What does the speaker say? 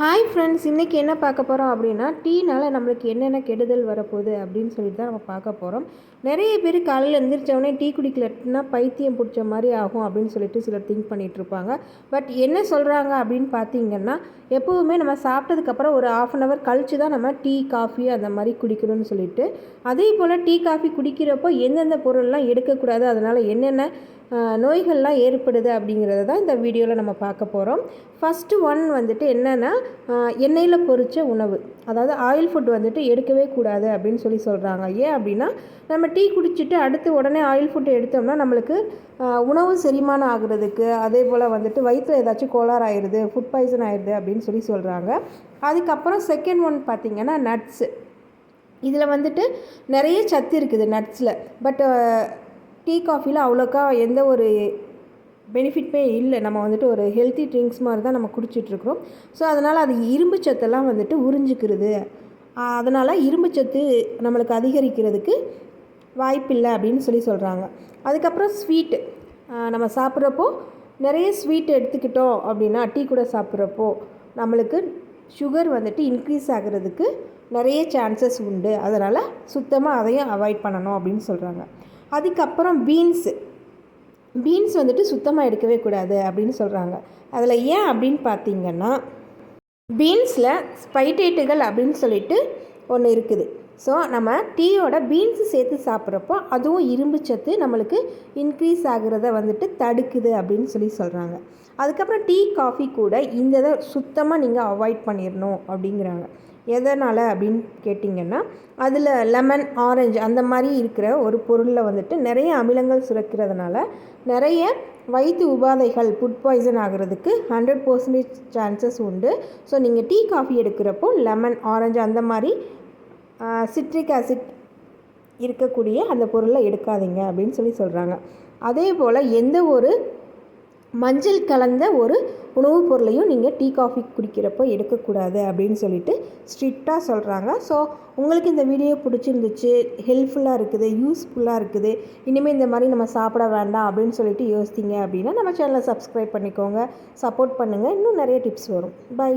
Hi friends இன்றைக்கி என்ன பார்க்க போகிறோம் அப்படின்னா டீனால் நம்மளுக்கு என்னென்ன கெடுதல் வரப்போகுது அப்படின்னு சொல்லிட்டு தான் நம்ம பார்க்க போகிறோம் நிறைய பேர் காலையில் எழுந்திரிச்சவொடனே டீ குடிக்கலன்னா பைத்தியம் பிடிச்ச மாதிரி ஆகும் அப்படின்னு சொல்லிட்டு சிலர் திங்க் பண்ணிகிட்ருப்பாங்க பட் என்ன சொல்கிறாங்க அப்படின்னு பார்த்தீங்கன்னா எப்போவுமே நம்ம சாப்பிட்டதுக்கப்புறம் ஒரு ஆஃப் அன் ஹவர் கழித்து தான் நம்ம டீ காஃபி அந்த மாதிரி குடிக்கணும்னு சொல்லிட்டு அதே போல் டீ காஃபி குடிக்கிறப்போ எந்தெந்த பொருள்லாம் எடுக்கக்கூடாது அதனால் என்னென்ன நோய்கள்லாம் ஏற்படுது அப்படிங்கிறத தான் இந்த வீடியோவில் நம்ம பார்க்க போகிறோம் ஃபஸ்ட்டு ஒன் வந்துட்டு என்னென்னா எண்ணெயில் பொறிச்ச உணவு. அதாவது ஆயில் ஃபுட் வந்துட்டு எடுக்கவே கூடாது அப்படின்னு சொல்லி சொல்கிறாங்க ஏன் அப்படின்னா நம்ம டீ குடிச்சிட்டு அடுத்து உடனே ஆயில் ஃபுட் எடுத்தோம்னா நம்மளுக்கு உணவு செரிமானம் ஆகுறதுக்கு அதே போல் வந்துட்டு வயிற்றில் ஏதாச்சும் கோளாறு ஆயிடுது ஃபுட் பாய்சன் ஆயிடுது அப்படின்னு சொல்லி சொல்கிறாங்க அதுக்கப்புறம் செகண்ட் ஒன் பார்த்திங்கன்னா நட்ஸு இதில் வந்துட்டு நிறைய சத்து இருக்குது நட்ஸில் பட் டீ காஃபியில் அவ்வளோக்கா எந்த ஒரு பெனிஃபிட்மே இல்லை. நம்ம வந்துட்டு ஒரு ஹெல்த்தி ட்ரிங்க்ஸ் மாதிரி தான் நம்ம குடிச்சிட்ருக்குறோம். ஸோ அதனால் அது இரும்பு சத்தெல்லாம் வந்துட்டு உறிஞ்சிக்கிறது. அதனால் இரும்பு சத்து நம்மளுக்கு அதிகரிக்கிறதுக்கு வாய்ப்பில்லை அப்படின்னு சொல்லி சொல்கிறாங்க அதுக்கப்புறம் ஸ்வீட்டு. நம்ம சாப்பிட்றப்போ நிறைய ஸ்வீட் எடுத்துக்கிட்டோம் அப்படின்னா டீ கூட சாப்பிட்றப்போ நம்மளுக்கு சுகர் வந்துட்டு இன்க்ரீஸ் ஆகிறதுக்கு நிறைய சான்சஸ் உண்டு. அதனால் சுத்தமாக அதையும் அவாய்ட் பண்ணணும் அப்படின்னு சொல்கிறாங்க அதுக்கப்புறம் பீன்ஸு. பீன்ஸ் வந்துட்டு சுத்தமாக எடுக்கவே கூடாது அப்படின்னு சொல்கிறாங்க அதில் ஏன் அப்படின்னு பார்த்தீங்கன்னா பீன்ஸில் ஸ்பைடேட்டுகள் அப்படின்னு சொல்லிட்டு ஒன்று இருக்குது. ஸோ நம்ம டீயோட பீன்ஸு சேர்த்து சாப்பிட்றப்போ அதுவும் இரும்பு சத்து நம்மளுக்கு இன்க்ரீஸ் ஆகிறத வந்துட்டு தடுக்குது அப்படின்னு சொல்லி சொல்கிறாங்க அதுக்கப்புறம் டீ காஃபி கூட இந்த இதை சுத்தமாக நீங்கள் அவாய்ட் பண்ணிடணும் அப்படிங்கிறாங்க. எதனால் அப்படின்னு கேட்டிங்கன்னா அதில் லெமன் ஆரஞ்சு அந்த மாதிரி இருக்கிற ஒரு பொருளில் வந்துட்டு நிறைய அமிலங்கள் சுரக்கிறதுனால நிறைய வயிற்று உபாதைகள் ஃபுட் பாய்சன் ஆகிறதுக்கு ஹண்ட்ரட் பர்சன்டேஜ் சான்சஸ் உண்டு. ஸோ நீங்கள் டீ காஃபி எடுக்கிறப்போ லெமன் ஆரஞ்சு அந்த மாதிரி சிட்ரிக் ஆசிட் இருக்கக்கூடிய அந்த பொருளை எடுக்காதீங்க அப்படின்னு சொல்லி சொல்கிறாங்க அதே போல் எந்த ஒரு மஞ்சள் கலந்த ஒரு உணவுப் பொருளையும் நீங்கள் டீ காஃபி குடிக்கிறப்போ எடுக்கக்கூடாது அப்படின்னு சொல்லிட்டு ஸ்ட்ரிக்டாக சொல்கிறாங்க ஸோ உங்களுக்கு இந்த வீடியோ பிடிச்சிருந்துச்சு ஹெல்ப்ஃபுல்லாக இருக்குது யூஸ்ஃபுல்லாக இருக்குது இனிமேல் இந்த மாதிரி நம்ம சாப்பிட வேண்டாம் அப்படின்னு சொல்லிட்டு யோசித்தீங்க அப்படின்னா நம்ம சேனலை சப்ஸ்கிரைப் பண்ணிக்கோங்க சப்போர்ட் பண்ணுங்கள் இன்னும் நிறைய டிப்ஸ் வரும். பை.